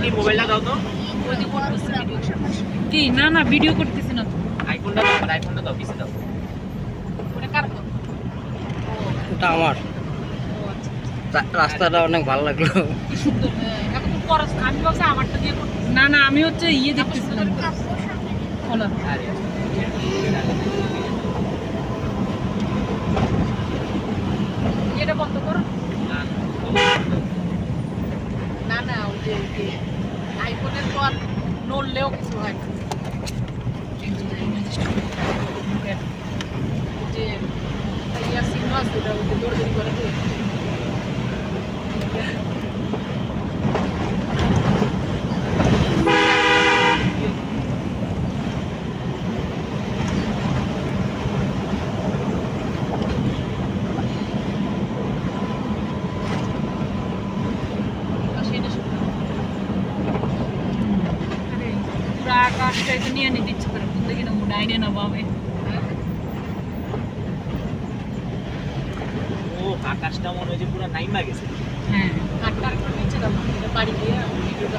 কি মোবাইলটা দাও তো? কি? না না ভিডিও করতেছি না তো। আইফোনটা দাও আইফোনটা দাও পিছে দাও। ওটা কার ওটা আমার। রাস্তাটা অনেক ভালো লাগল। কি সুন্দর এখন তো পরাস আমি ভাবছি আমারটা দিয়ে না না আমি হচ্ছে ইয়ে দেখতেছিলাম। আরে এটা বন্ধ করো না, না না ওই যে আইফোনের তো আর নড়লেও কিছু হয় না। যে যে ইয়া সিনেমা ওই যে দৌড়দৌড়ি করে পুরো। কোন দিকে না ডাইনে না বামে ও আকাশটা মনে হয় যে পুরো নাইমা গেছে। হ্যাঁ আটটার করে নিচে দাম বাড়ি গিয়ে ভিডিওটা